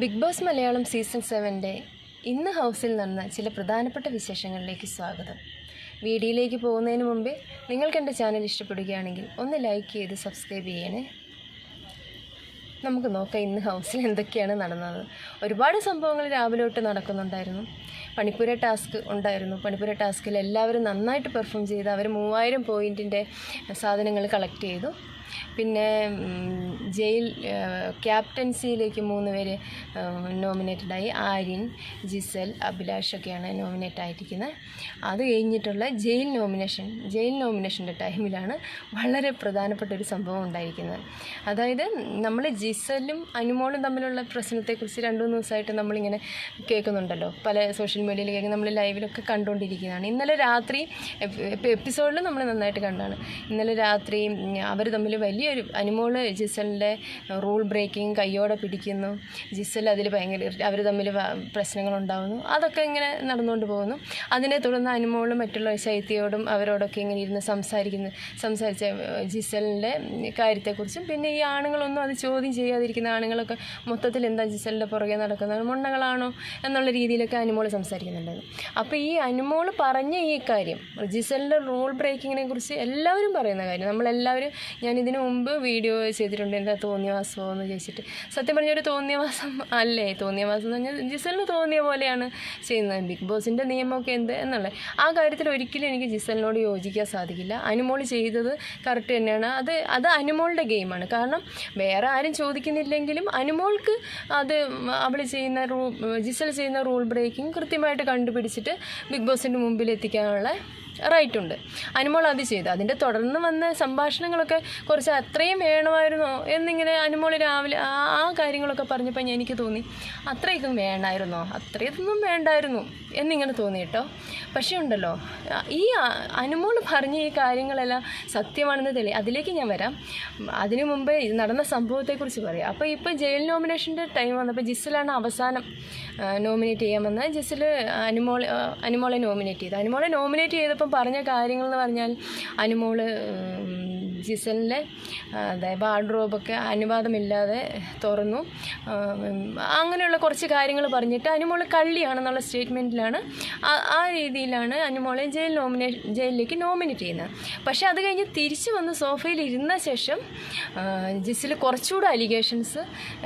Big Boss Malayalam season സെവന്റെ ഇന്ന് ഹൗസിൽ നടന്ന ചില പ്രധാനപ്പെട്ട വിശേഷങ്ങളിലേക്ക് സ്വാഗതം. വീഡിയോയിലേക്ക് പോകുന്നതിന് മുമ്പേ നിങ്ങൾക്ക് എന്റെ ചാനൽ ഇഷ്ടപ്പെടുകയാണെങ്കിൽ ഒന്ന് ലൈക്ക് ചെയ്ത് സബ്സ്ക്രൈബ് ചെയ്യണേ. നമുക്ക് നോക്കാം ഇന്ന് ഹൗസിൽ എന്തൊക്കെയാണ് നടന്നത്. ഒരുപാട് സംഭവങ്ങൾ രാവിലെ തൊട്ട് നടക്കുന്നുണ്ടായിരുന്നു. പണിപ്പുര ടാസ്ക് ഉണ്ടായിരുന്നു. പണിപ്പുര ടാസ്കിൽ എല്ലാവരും നന്നായിട്ട് പെർഫോം ചെയ്ത് അവർ മൂവായിരം പോയിന്റിന്റെ സാധനങ്ങൾ കളക്ട് ചെയ്തു. പിന്നെ ജയിൽ ക്യാപ്റ്റൻസിയിലേക്ക് മൂന്ന് പേര് നോമിനേറ്റഡായി. ആര്യൻ ജിസൽ അഭിലാഷ് ഒക്കെയാണ് നോമിനേറ്റ് ആയിരിക്കുന്നത്. അത് കഴിഞ്ഞിട്ടുള്ള ജയിൽ നോമിനേഷൻ ജയിൽ നോമിനേഷന്റെ ടൈമിലാണ് വളരെ പ്രധാനപ്പെട്ട ഒരു സംഭവം ഉണ്ടായിരിക്കുന്നത്. അതായത് നമ്മൾ ജിസലും അനുമോളും തമ്മിലുള്ള പ്രശ്നത്തെക്കുറിച്ച് രണ്ട് മൂന്ന് ദിവസമായിട്ട് നമ്മളിങ്ങനെ കേൾക്കുന്നുണ്ടല്ലോ. പല സോഷ്യൽ മീഡിയയിൽ കേൾക്കുന്ന നമ്മൾ ലൈവിലൊക്കെ കണ്ടുകൊണ്ടിരിക്കുന്നതാണ്. ഇന്നലെ രാത്രി എപ്പിസോഡിൽ നമ്മൾ നന്നായിട്ട് കണ്ടാണ് ഇന്നലെ രാത്രി അവർ തമ്മിൽ വലിയൊരു അനുമോൾ ജിസലിന്റെ റൂൾ ബ്രേക്കിംഗ് കയ്യോടെ പിടിക്കുന്നു. ജിസൽ അതിൽ ഭയങ്കര അവർ തമ്മിൽ പ്രശ്നങ്ങളുണ്ടാകുന്നു അതൊക്കെ ഇങ്ങനെ നടന്നുകൊണ്ട് പോകുന്നു. അതിനെ തുടർന്ന് അനുമോളും മറ്റുള്ള ശൈത്യയോടും അവരോടൊക്കെ ഇങ്ങനെ ഇരുന്ന് സംസാരിക്കുന്നു. സംസാരിച്ച ജിസലിന്റെ കാര്യത്തെക്കുറിച്ചും പിന്നെ ഈ ആണുങ്ങളൊന്നും അത് ചോദ്യം ചെയ്യാതിരിക്കുന്ന ആണുങ്ങളൊക്കെ മൊത്തത്തിൽ എന്താ ജിസലിന്റെ പുറകെ നടക്കുന്നത്? മുണ്ടകളാണോ എന്നുള്ള രീതിയിലൊക്കെ അനുമോൾ സംസാരിക്കുന്നുണ്ടായിരുന്നു. അപ്പോൾ ഈ അനുമോൾ പറഞ്ഞ ഈ കാര്യം ജിസലിന്റെ റൂൾ ബ്രേക്കിങ്ങിനെ കുറിച്ച് എല്ലാവരും പറയുന്ന കാര്യം നമ്മളെല്ലാവരും ഞാൻ ഇതിനു മുമ്പ് വീഡിയോ ചെയ്തിട്ടുണ്ട് എന്താ തോന്നിയ മാസമോ എന്ന് ചോദിച്ചിട്ട്. സത്യം പറഞ്ഞ ഒരു തോന്നിയവാസം അല്ലേ? തോന്നിയ മാസം എന്ന് പറഞ്ഞാൽ ജിസലിന് തോന്നിയ പോലെയാണ് ചെയ്യുന്നത്. ബിഗ് ബോസിന്റെ നിയമമൊക്കെ എന്ത് എന്നുള്ളത് ആ കാര്യത്തിൽ ഒരിക്കലും എനിക്ക് ജിസലിനോട് യോജിക്കാൻ സാധിക്കില്ല. അനുമോൾ ചെയ്തത് കറക്റ്റ് തന്നെയാണ്. അത് അത് അനുമോളുടെ ഗെയിമാണ്. കാരണം വേറെ ആരും ചോദിക്കുന്നില്ലെങ്കിലും അനുമോൾക്ക് അത് അവൾ ചെയ്യുന്ന റൂ ജിസൽ ചെയ്യുന്ന റൂൾ ബ്രേക്കിംഗ് കൃത്യമായിട്ട് കണ്ടുപിടിച്ചിട്ട് ബിഗ് ബോസിന്റെ മുമ്പിൽ എത്തിക്കാനുള്ള റൈറ്റ് ഉണ്ട് അനുമോൾ അത് ചെയ്തു. അതിന്റെ തുടർന്ന് വന്ന സംഭാഷണങ്ങളൊക്കെ കുറച്ച് അത്രയും വേണമായിരുന്നോ എന്നിങ്ങനെ അനുമോൾ രാവിലെ ആ കാര്യങ്ങളൊക്കെ പറഞ്ഞപ്പോൾ എനിക്ക് തോന്നി അത്രയ്ക്കും വേണമായിരുന്നോ? അത്രയൊന്നും വേണ്ടായിരുന്നു എന്നിങ്ങനെ തോന്നി കേട്ടോ. പക്ഷേ ഉണ്ടല്ലോ ഈ അനുമോൾ പറഞ്ഞ ഈ കാര്യങ്ങളെല്ലാം സത്യമാണെന്ന് തെളി അതിലേക്ക് ഞാൻ വരാം. അതിനു മുമ്പേ നടന്ന സംഭവത്തെക്കുറിച്ച് പറയാം. അപ്പോൾ ഇപ്പോൾ ജയിൽ നോമിനേഷന്റെ ടൈം വന്നപ്പോൾ ജിസിലാണ് അവസാനം നോമിനേറ്റ് ചെയ്യാമെന്ന്. ജസ്റ്റിൽ അനുമോൾ അനുമോളെ നോമിനേറ്റ് ചെയ്തു. അനുമോളെ നോമിനേറ്റ് ചെയ്തപ്പം പറഞ്ഞ കാര്യങ്ങൾ എന്ന് പറഞ്ഞാൽ അനുമോൾ അതായത് വാർഡ്രോബൊക്കെ അനുവാദമില്ലാതെ തുറന്നു. അങ്ങനെയുള്ള കുറച്ച് കാര്യങ്ങൾ പറഞ്ഞിട്ട് അനുമോൾ കള്ളിയാണെന്നുള്ള സ്റ്റേറ്റ്മെന്റിലാണ് ആ- ആ രീതിയിലാണ് അനുമോളെ ജയിൽ നോമിനേ ജയിലിലേക്ക് നോമിനേറ്റ് ചെയ്യുന്നത്. പക്ഷേ അത് കഴിഞ്ഞ് തിരിച്ചു വന്ന് സോഫയിൽ ഇരുന്ന ശേഷം ജിസിൽ കുറച്ചുകൂടെ അലിഗേഷൻസ്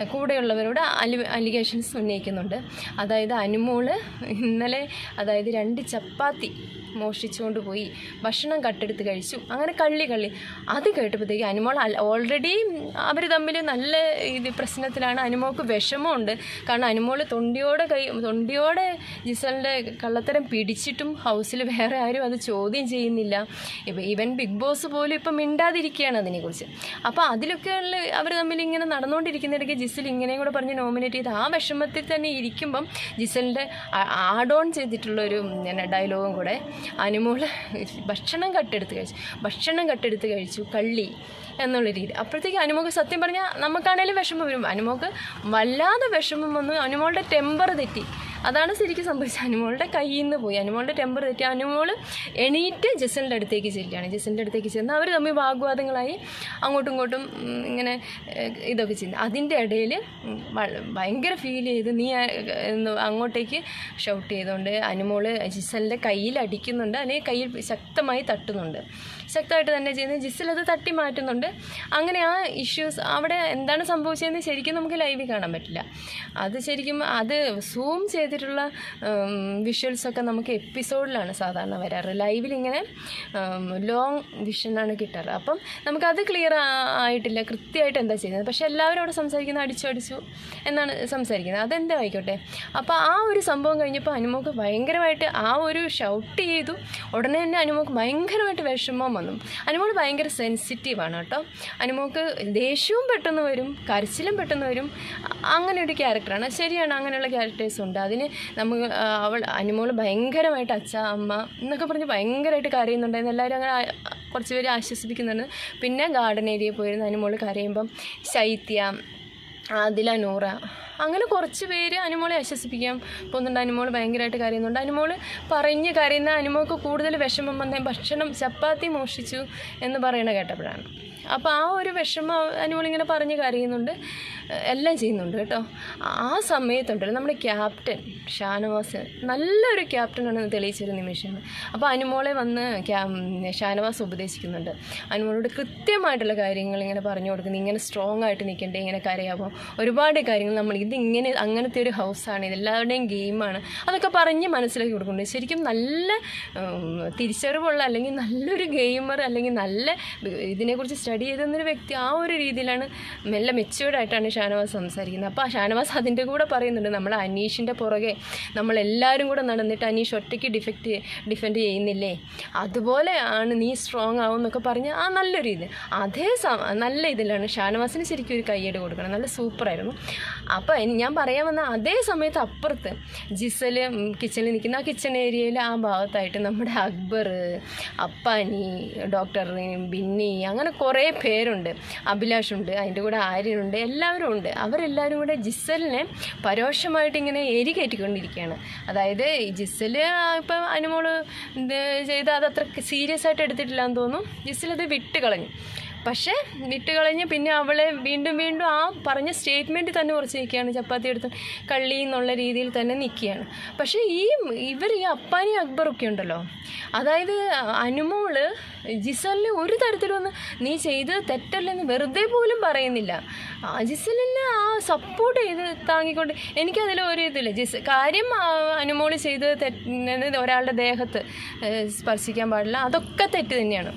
കൂടെയുള്ളവരോട് അലി അലിഗേഷൻസ് ഉന്നയിക്കുന്നുണ്ട്. അതായത് അനുമോൾ ഇന്നലെ അതായത് രണ്ട് ചപ്പാത്തി മോഷ്ടിച്ചുകൊണ്ട് പോയി. ഭക്ഷണം കട്ടെടുത്ത് കഴിച്ചു. അങ്ങനെ കള്ളി കള്ളി. അത് കേട്ടപ്പോഴത്തേക്ക് അനുമോൾ ഓൾറെഡി അവർ തമ്മിൽ നല്ല ഇത് പ്രശ്നത്തിലാണ്. അനുമോൾക്ക് വിഷമമുണ്ട്. കാരണം അനുമോൾ തൊണ്ടിയോടെ കൈ തൊണ്ടിയോടെ ജിസലിന്റെ കള്ളത്തരം പിടിച്ചിട്ടും ഹൗസിൽ വേറെ ആരും അത് ചോദ്യം ചെയ്യുന്നില്ല. ഇപ്പം ഈവൻ ബിഗ് ബോസ് പോലും ഇപ്പം മിണ്ടാതിരിക്കുകയാണ് അതിനെക്കുറിച്ച്. അപ്പോൾ അതിലൊക്കെ അവർ തമ്മിൽ ഇങ്ങനെ നടന്നുകൊണ്ടിരിക്കുന്നിടയ്ക്ക് ജിസൽ ഇങ്ങനെയും കൂടെ പറഞ്ഞ് നോമിനേറ്റ് ചെയ്ത് ആ വിഷമത്തിൽ തന്നെ ഇരിക്കുമ്പം ജിസലിന്റെ ആഡ് ഓൺ ചെയ്തിട്ടുള്ളൊരു ഡയലോഗും കൂടെ അനുമോൾ ഭക്ഷണം കട്ടെടുത്ത് കഴിച്ചു ഭക്ഷണം കട്ടെടുത്ത് കഴിച്ചു കള്ളി എന്നുള്ള രീതി. അപ്പോഴത്തേക്ക് അനുമോക്ക് സത്യം പറഞ്ഞാൽ നമുക്കാണേലും വിഷമം വരും. അനുമോക്ക് വല്ലാതെ വിഷമം വന്നു അനുമോളുടെ ടെമ്പർ തെറ്റി. അതാണ് ശരിക്കും സംഭവിച്ചത്. അനുമോളുടെ കയ്യിൽ നിന്ന് പോയി. അനുമോളുടെ ടെമ്പർ തെറ്റി. അനുമോൾ എണീറ്റ് ജസലിന്റെ അടുത്തേക്ക് ചെല്ലുകയാണ്. ജസലിന്റെ അടുത്തേക്ക് ചെന്ന് അവർ തമ്മിൽ വാഗ്വാദങ്ങളായി അങ്ങോട്ടും ഇങ്ങോട്ടും ഇങ്ങനെ ഇതൊക്കെ ചെയ്യുന്നു അതിന്റെ ഇടയിൽ ഭയങ്കര ഫീൽ ചെയ്ത് നീ അങ്ങോട്ടേക്ക് ഷൗട്ട് ചെയ്തുകൊണ്ട് അനുമോൾ ജിസലിന്റെ കയ്യിൽ അടിക്കുന്നുണ്ട്. അല്ലെങ്കിൽ കയ്യിൽ ശക്തമായി തട്ടുന്നുണ്ട്. ശക്തമായിട്ട് തന്നെ ചെയ്യുന്നത്. ജിസൽ അത് തട്ടി മാറ്റുന്നുണ്ട്. അങ്ങനെ ആ ഇഷ്യൂസ് അവിടെ എന്താണ് സംഭവിച്ചതെന്ന് ശരിക്കും നമുക്ക് ലൈവിൽ കാണാൻ പറ്റില്ല. അത് ശരിക്കും അത് സൂം ചെയ്തിട്ടുള്ള വിഷ്വൽസൊക്കെ നമുക്ക് എപ്പിസോഡിലാണ് സാധാരണ വരാറ്. ലൈവിൽ ഇങ്ങനെ ലോങ് വിഷനാണ് കിട്ടാറ്. അപ്പം നമുക്കത് ക്ലിയർ ആയിട്ടില്ല. കൃത്യമായിട്ട് എന്താ ചെയ്യുന്നത്? പക്ഷെ എല്ലാവരും അവിടെ സംസാരിക്കുന്നത് അടിച്ചു അടിച്ചു എന്നാണ് സംസാരിക്കുന്നത്. അതെന്താ ആയിക്കോട്ടെ അപ്പോൾ ആ ഒരു സംഭവം കഴിഞ്ഞപ്പോൾ അനുമോക്ക് ഭയങ്കരമായിട്ട് ആ ഒരു ഷൗട്ട് ചെയ്തു. ഉടനെ തന്നെ അനുമോക്ക് ഭയങ്കരമായിട്ട് വിഷമം വന്നു. അനുമോൾ ഭയങ്കര സെൻസിറ്റീവാണ് കേട്ടോ. അനുമോക്ക് ദേഷ്യവും പെട്ടെന്ന് വരും കരച്ചിലും പെട്ടെന്ന് വരും. അങ്ങനെ ഒരു ക്യാരക്ടറാണ് ശരിയാണ് അങ്ങനെയുള്ള ക്യാരക്ടേഴ്സ് ഉണ്ട്. അതിന് നമ്മൾ അവൾ അനുമോൾ ഭയങ്കരമായിട്ട് അച്ഛ അമ്മ എന്നൊക്കെ പറഞ്ഞ് ഭയങ്കരമായിട്ട് കരയുന്നുണ്ടായിരുന്നു എല്ലാവരും അങ്ങനെ കുറച്ച് പേര് ആശ്വസിപ്പിക്കുന്നുണ്ട്. പിന്നെ ഗാർഡൻ ഏരിയയിൽ പോയിരുന്നു അനുമോൾ കരയുമ്പം ശൈത്യ ആദില നൂറ അങ്ങനെ കുറച്ച് പേര് അനുമോളെ ആശ്വസിപ്പിക്കാൻ പോകുന്നുണ്ട് അനുമോൾ ഭയങ്കരമായിട്ട് കരയുന്നുണ്ട് അനുമോൾ പറഞ്ഞ് കരയുന്ന അനുമോൾക്ക് കൂടുതൽ വിഷമം വന്ന ഭക്ഷണം ചപ്പാത്തി മോഷിച്ചു എന്ന് പറയണ കേട്ടപ്പോഴാണ്. അപ്പോൾ ആ ഒരു വിഷമം അനുമോളിങ്ങനെ പറഞ്ഞ് കരയുന്നുണ്ട് എല്ലാം ചെയ്യുന്നുണ്ട് കേട്ടോ. ആ സമയത്തുണ്ടല്ലോ നമ്മുടെ ക്യാപ്റ്റൻ ഷാനവാസ് നല്ലൊരു ക്യാപ്റ്റനാണെന്ന് തെളിയിച്ചൊരു നിമിഷമാണ്. അപ്പോൾ അനുമോളെ വന്ന് ഷാനവാസ് ഉപദേശിക്കുന്നുണ്ട്. അനുമോളോട് കൃത്യമായിട്ടുള്ള കാര്യങ്ങൾ ഇങ്ങനെ പറഞ്ഞു കൊടുക്കുന്നു. ഇങ്ങനെ സ്ട്രോങ് ആയിട്ട് നിൽക്കണ്ടേ ഇങ്ങനെ കരയാമോ ഒരുപാട് കാര്യങ്ങൾ നമ്മൾ ഇതിങ്ങനെ അങ്ങനത്തെ ഒരു ഹൗസാണ് ഇതെല്ലാവരുടെയും ഗെയിമാണ് അതൊക്കെ പറഞ്ഞ് മനസ്സിലാക്കി കൊടുക്കുന്നുണ്ട്. ശരിക്കും നല്ല തിരിച്ചറിവുള്ള അല്ലെങ്കിൽ നല്ലൊരു ഗെയിമർ അല്ലെങ്കിൽ നല്ല ഇതിനെക്കുറിച്ച് സ്റ്റഡി ചെയ്തെന്നൊരു വ്യക്തി ആ ഒരു രീതിയിലാണ് മെല്ലെ മെച്ചുവേർഡായിട്ടാണ് ഷാനവാസ് സംസാരിക്കുന്നത് അപ്പോൾ ഷാനവാസ് അതിന്റെ കൂടെ പറയുന്നുണ്ട് നമ്മൾ അനീഷിന്റെ പുറകെ നമ്മളെല്ലാവരും കൂടെ നടന്നിട്ട് അനീഷ് ഒറ്റയ്ക്ക് ഡിഫക്റ്റ് ഡിഫെൻഡ് ചെയ്യുന്നില്ലേ? അതുപോലെ ആണ് നീ സ്ട്രോങ് ആവും എന്നൊക്കെ പറഞ്ഞ് ആ നല്ലൊരു ഇത്. അതേ നല്ല ഇതിലാണ് ഷാനവാസിന് ശരിക്കും ഒരു കയ്യേട് കൊടുക്കണം. നല്ല സൂപ്പറായിരുന്നു. അപ്പോൾ ഞാൻ പറയാൻ വന്ന അതേ സമയത്ത് അപ്പുറത്ത് ജിസൽ കിച്ചണിൽ നിൽക്കുന്ന ആ കിച്ചൺ ഏരിയയിൽ ആ ഭാഗത്തായിട്ട് നമ്മുടെ അക്ബർ അപ്പാനി ഡോക്ടർ ബിന്നി അങ്ങനെ കുറേ പേരുണ്ട്. അഭിലാഷുണ്ട് അതിന്റെ കൂടെ ആര്യനുണ്ട്. എല്ലാവരും ഉണ്ട്. അവരെല്ലാവരും കൂടെ ജിസലിനെ പരോക്ഷമായിട്ട് ഇങ്ങനെ എരി കയറ്റിക്കൊണ്ടിരിക്കുകയാണ്. അതായത് ജിസൽ ഇപ്പം അനുമോൾ ചെയ്ത് അത് അത്ര സീരിയസ് ആയിട്ട് എടുത്തിട്ടില്ല എന്ന് തോന്നുന്നു. ജിസൽ വിട്ട് കളഞ്ഞു പക്ഷേ വിട്ട് കളഞ്ഞ് പിന്നെ അവളെ വീണ്ടും വീണ്ടും ആ പറഞ്ഞ സ്റ്റേറ്റ്മെന്റ് തന്നെ കുറച്ച് നിൽക്കുകയാണ് ചപ്പാത്തി എടുത്ത് കള്ളി എന്നുള്ള രീതിയിൽ തന്നെ നിൽക്കുകയാണ്. പക്ഷേ ഈ ഇവർ ഈ അപ്പാനി അക്ബറൊക്കെ ഉണ്ടല്ലോ. അതായത് അനുമോൾ ജിസലിനെ ഒരു തരത്തിലൊന്നും നീ ചെയ്ത് തെറ്റല്ലെന്ന് വെറുതെ പോലും പറയുന്നില്ല. ജിസലിനെ ആ സപ്പോർട്ട് ചെയ്ത് താങ്ങിക്കൊണ്ട് എനിക്കതിൽ ഒരു ഇതില്ല. ജിസ് കാര്യം അനുമോൾ ചെയ്ത് തെറ്റ് ഒരാളുടെ ദേഹത്ത് സ്പർശിക്കാൻ പാടില്ല. അതൊക്കെ തെറ്റ് തന്നെയാണ്.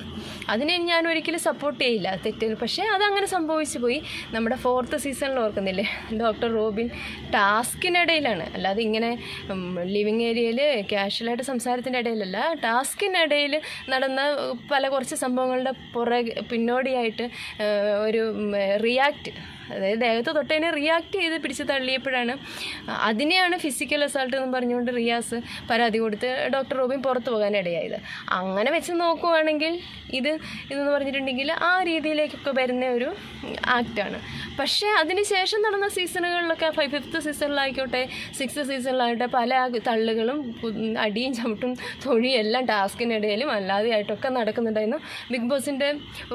അതിനെ ഞാൻ ഒരിക്കലും സപ്പോർട്ട് ചെയ്യില്ല. തെറ്റ് പക്ഷേ അതങ്ങനെ സംഭവിച്ചു പോയി. നമ്മുടെ ഫോർത്ത് സീസണിൽ ഓർക്കുന്നില്ലേ? ഡോക്ടർ റോബിൻ ടാസ്കിനിടയിലാണ്. അല്ലാതെ ഇങ്ങനെ ലിവിങ് ഏരിയയിൽ ക്യാഷ്വലായിട്ട് സംസാരത്തിന്റെ ഇടയിലല്ല. ടാസ്കിനിടയിൽ നടന്ന പല കുറച്ച് സംഭവങ്ങളുടെ പുറകെ പിന്നോടിയായിട്ട് ഒരു റിയാക്ട് അതായത് ദേഹത്ത് തൊട്ടതിനെ റിയാക്ട് ചെയ്ത് പിടിച്ച് തള്ളിയപ്പോഴാണ് അതിനെയാണ് ഫിസിക്കൽ അസാൾട്ട് എന്ന് പറഞ്ഞുകൊണ്ട് റിയാസ് പരാതി കൊടുത്ത് ഡോക്ടർ റോബിൻ പുറത്തു പോകാനിടയായത് അങ്ങനെ വെച്ച് നോക്കുവാണെങ്കിൽ ഇത് ഇതെന്ന് പറഞ്ഞിട്ടുണ്ടെങ്കിൽ ആ രീതിയിലേക്കൊക്കെ വരുന്ന ഒരു ആക്റ്റാണ് പക്ഷേ അതിന് ശേഷം നടന്ന സീസണുകളിലൊക്കെ ഫിഫ്ത്ത് സീസണിലായിക്കോട്ടെ സിക്സ്ത് സീസണിലായിട്ട് പല തള്ളുകളും അടിയും ചവിട്ടും തൊഴിയും എല്ലാം ടാസ്കിനിടയിലും അല്ലാതെയായിട്ടൊക്കെ നടക്കുന്നുണ്ടായിരുന്നു. ബിഗ് ബോസിന്റെ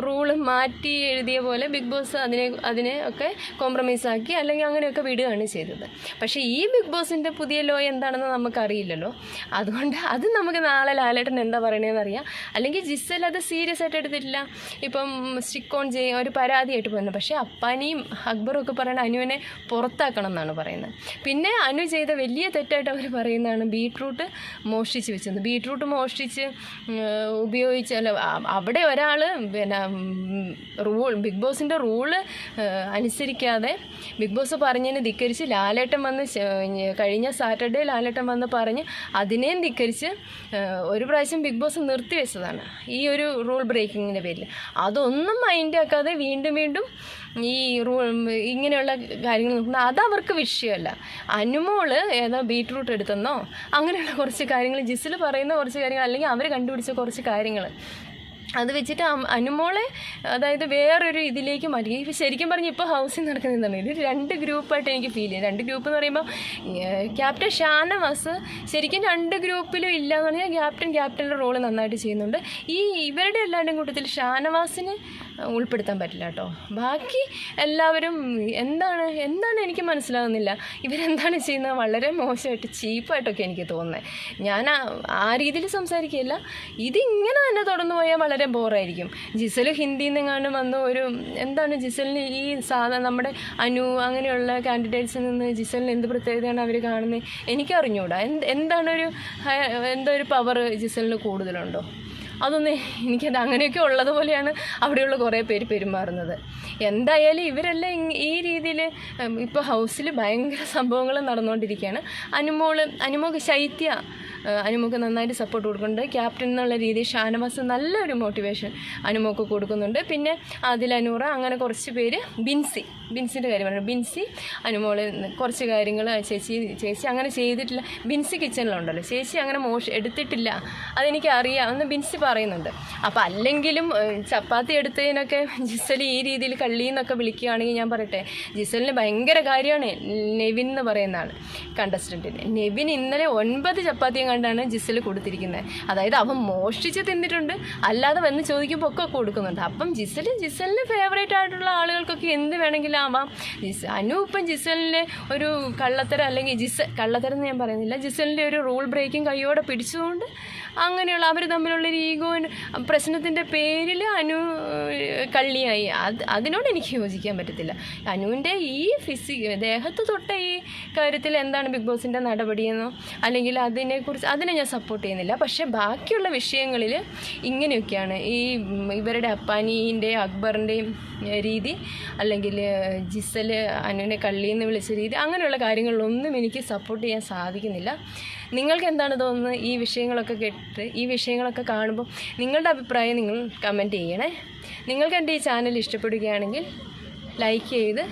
റൂൾ മാറ്റി എഴുതിയ പോലെ ബിഗ് ബോസ് അതിനെ അതിനെ ഒക്കെ കോംപ്രമൈസ് ആക്കി അല്ലെങ്കിൽ അങ്ങനെയൊക്കെ വിടുകയാണ് ചെയ്തത്. പക്ഷേ ഈ ബിഗ് ബോസിന്റെ പുതിയ ലോ എന്താണെന്ന് നമുക്കറിയില്ലല്ലോ. അതുകൊണ്ട് അത് നമുക്ക് നാളെ ലാലേട്ടൻ എന്താ പറയണതെന്ന് അറിയാം. അല്ലെങ്കിൽ ജിസൽ അത് സീരിയസ് ആയിട്ട് എടുത്തിട്ടില്ല. ഇപ്പം സ്റ്റിക്ക് ഓൺ ചെയ്യും ഒരു പരാതിയായിട്ട് പോകുന്നത് പക്ഷേ അപ്പാനിയും അക്ബറും ഒക്കെ പറയണ അനുവിനെ പുറത്താക്കണം എന്നാണ് പറയുന്നത്. പിന്നെ അനു ചെയ്ത വലിയ തെറ്റായിട്ട് അവർ പറയുന്നതാണ് ബീട്രൂട്ട് മോഷ്ടിച്ച് വെച്ചത്. ബീട്രൂട്ട് മോഷ്ടിച്ച് ഉപയോഗിച്ച് അല്ല അവിടെ ഒരാൾ പിന്നെ റൂൾ ബിഗ് ബോസിന്റെ റൂൾ അനുസരിക്കാതെ ബിഗ് ബോസ് പറഞ്ഞതിന് ധിക്കരിച്ച് ലാലേട്ടൻ വന്ന് കഴിഞ്ഞ സാറ്റർഡേ ലാലേട്ടൻ വന്ന് പറഞ്ഞ് അതിനെയും ധിക്കരിച്ച് ഒരു പ്രാവശ്യം ബിഗ് ബോസ് നിർത്തിവെച്ചതാണ്. ഈ ഒരു റൂൾ ബ്രേക്കിങ്ങിന്റെ പേരിൽ. അതൊന്നും മൈൻഡാക്കാതെ വീണ്ടും വീണ്ടും ഈ റൂൾ ഇങ്ങനെയുള്ള കാര്യങ്ങൾ നോക്കുന്നത് അതവർക്ക് വിഷയമല്ല. അനുമോൾ ഏതോ ബീട്രൂട്ട് എടുത്തെന്നോ അങ്ങനെയുള്ള കുറച്ച് കാര്യങ്ങൾ ജിസിൽ പറയുന്ന കുറച്ച് കാര്യങ്ങൾ അല്ലെങ്കിൽ അവർ കണ്ടുപിടിച്ച കുറച്ച് കാര്യങ്ങൾ അത് വെച്ചിട്ട് അനുമോളെ അതായത് വേറൊരു ഇതിലേക്ക് മാറ്റി. ഇപ്പം ശരിക്കും പറഞ്ഞു ഇപ്പോൾ ഹൗസിൽ നടക്കുന്ന എന്താണ് ഇത് രണ്ട് ഗ്രൂപ്പായിട്ട് എനിക്ക് ഫീൽ ചെയ്യും. രണ്ട് ഗ്രൂപ്പ് എന്ന് പറയുമ്പോൾ ക്യാപ്റ്റൻ ഷാനവാസ് ശരിക്കും രണ്ട് ഗ്രൂപ്പിലും ഇല്ല എന്ന് പറഞ്ഞാൽ ക്യാപ്റ്റൻ ക്യാപ്റ്റന്റെ റോൾ നന്നായിട്ട് ചെയ്യുന്നുണ്ട്. ഈ ഇവരുടെ എല്ലാവരുടെയും കൂട്ടത്തിൽ ഷാനവാസിന് ഉൾപ്പെടുത്താൻ പറ്റില്ല കേട്ടോ. ബാക്കി എല്ലാവരും എന്താണ് എന്താണ് എനിക്ക് മനസ്സിലാകുന്നില്ല ഇവരെന്താണ് ചെയ്യുന്നത്? വളരെ മോശമായിട്ട് ചീപ്പായിട്ടൊക്കെ എനിക്ക് തോന്നുന്നത് ഞാൻ ആ രീതിയിൽ സംസാരിക്കുകയില്ല. ഇതിങ്ങനെ തന്നെ തുടർന്നു പോയാൽ വളരെ ബോറായിരിക്കും. ജിസൽ ഹിന്ദിയിൽ നിന്നെങ്ങാണ്ട് വന്ന് ഒരു എന്താണ് ജിസലിന് ഈ സാധാ നമ്മുടെ അനു അങ്ങനെയുള്ള കാൻഡിഡേറ്റ്സിൽ നിന്ന് ജിസലിന് എന്ത് പ്രത്യേകതയാണ് അവർ കാണുന്നത് എനിക്കറിഞ്ഞൂടാ. എന്ത് എന്താണ് ഒരു എന്താ ഒരു പവർ ജിസലിന് കൂടുതലുണ്ടോ? അതൊന്നും എനിക്കത് അങ്ങനെയൊക്കെ ഉള്ളതുപോലെയാണ് അവിടെയുള്ള കുറേ പേര് പെരുമാറുന്നത്. എന്തായാലും ഇവരെല്ലാം ഈ രീതിയിൽ ഇപ്പോൾ ഹൗസിൽ ഭയങ്കര സംഭവങ്ങൾ നടന്നുകൊണ്ടിരിക്കുകയാണ് അനുമോൾ അനുമോക്ക് ശൈത്യ അനുമോക്ക് നന്നായിട്ട് സപ്പോർട്ട് കൊടുക്കുന്നുണ്ട്. ക്യാപ്റ്റൻ എന്നുള്ള രീതിയിൽ ഷാനവാസ് നല്ലൊരു മോട്ടിവേഷൻ അനുമോക്ക് കൊടുക്കുന്നുണ്ട്. പിന്നെ അതിൽ അനൂറ അങ്ങനെ കുറച്ച് പേര് ബിൻസി ബിൻസിന്റെ കാര്യം പറഞ്ഞു ബിൻസി അനുമോൾ കുറച്ച് കാര്യങ്ങൾ ചേച്ചി ചേച്ചി അങ്ങനെ ചെയ്തിട്ടില്ല. ബിൻസി കിച്ചണിലുണ്ടല്ലോ ചേച്ചി അങ്ങനെ മോശം എടുത്തിട്ടില്ല. അതെനിക്ക് അറിയാം എന്ന് ബിൻസി പറയുന്നുണ്ട്. അപ്പോൾ അല്ലെങ്കിലും ചപ്പാത്തി എടുത്തതിനൊക്കെ ജിസൽ ഈ രീതിയിൽ കള്ളി എന്നൊക്കെ വിളിക്കുകയാണെങ്കിൽ ഞാൻ പറയട്ടെ ജിസലിന് ഭയങ്കര കാര്യമാണ് നെവിൻ എന്ന് പറയുന്ന ആൾ കണ്ടസ്റ്റന്റിന് നെവിൻ ഇന്നലെ ഒൻപത് ചപ്പാത്തിയും കണ്ടാണ് ജിസൽ കൊടുത്തിരിക്കുന്നത്. അതായത് അവൻ മോഷ്ടിച്ച് തിന്നിട്ടുണ്ട് അല്ലാതെ വന്ന് ചോദിക്കുമ്പോൾ ഒക്കെ കൊടുക്കുന്നുണ്ട്. അപ്പം ജിസൽ ജിസലിന് ഫേവറേറ്റ് ആയിട്ടുള്ള ആളുകൾക്കൊക്കെ എന്ത് വേണമെങ്കിലും ആവാം. ജിസ് അനു ഇപ്പം ഒരു കള്ളത്തരം അല്ലെങ്കിൽ ജിസ കള്ളത്തരം എന്ന് ഞാൻ പറയുന്നില്ല ജിസലിന്റെ ഒരു റൂൾ ബ്രേക്കിംഗ് കൈയോടെ പിടിച്ചതുകൊണ്ട് അങ്ങനെയുള്ള അവർ തമ്മിലുള്ള ഒരു ഈഗോ പ്രശ്നത്തിന്റെ പേരിൽ അനു കള്ളിയായി. അത് അതിനോട് എനിക്ക് യോജിക്കാൻ പറ്റത്തില്ല. അനുവിന്റെ ഈ ഫിസി ദേഹത്ത് തൊട്ട ഈ കാര്യത്തിൽ എന്താണ് ബിഗ് ബോസിന്റെ നടപടിയെന്നോ അല്ലെങ്കിൽ അതിനെക്കുറിച്ച് അതിനെ ഞാൻ സപ്പോർട്ട് ചെയ്യുന്നില്ല. പക്ഷേ ബാക്കിയുള്ള വിഷയങ്ങളിൽ ഇങ്ങനെയൊക്കെയാണ്. ഈ ഇവരുടെ അപ്പാനീന്റെയും അക്ബറിന്റെയും രീതി അല്ലെങ്കിൽ ജിസൽ അനുവിനെ കള്ളിയെന്ന് വിളിച്ച രീതി അങ്ങനെയുള്ള കാര്യങ്ങളിലൊന്നും എനിക്ക് സപ്പോർട്ട് ചെയ്യാൻ സാധിക്കുന്നില്ല. നിങ്ങൾക്ക് എന്താണ് തോന്നുന്നത്? ഈ വിഷയങ്ങളൊക്കെ കേട്ടിട്ട് ഈ വിഷയങ്ങളൊക്കെ കാണുമ്പോൾ നിങ്ങളുടെ അഭിപ്രായം നിങ്ങൾ കമന്റ് ചെയ്യണേ. നിങ്ങൾക്ക് എന്റെ ഈ ചാനൽ ഇഷ്ടപ്പെടുകയാണെങ്കിൽ ലൈക്ക് ചെയ്ത്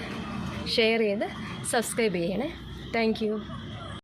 ഷെയർ ചെയ്ത് സബ്സ്ക്രൈബ് ചെയ്യണേ. താങ്ക്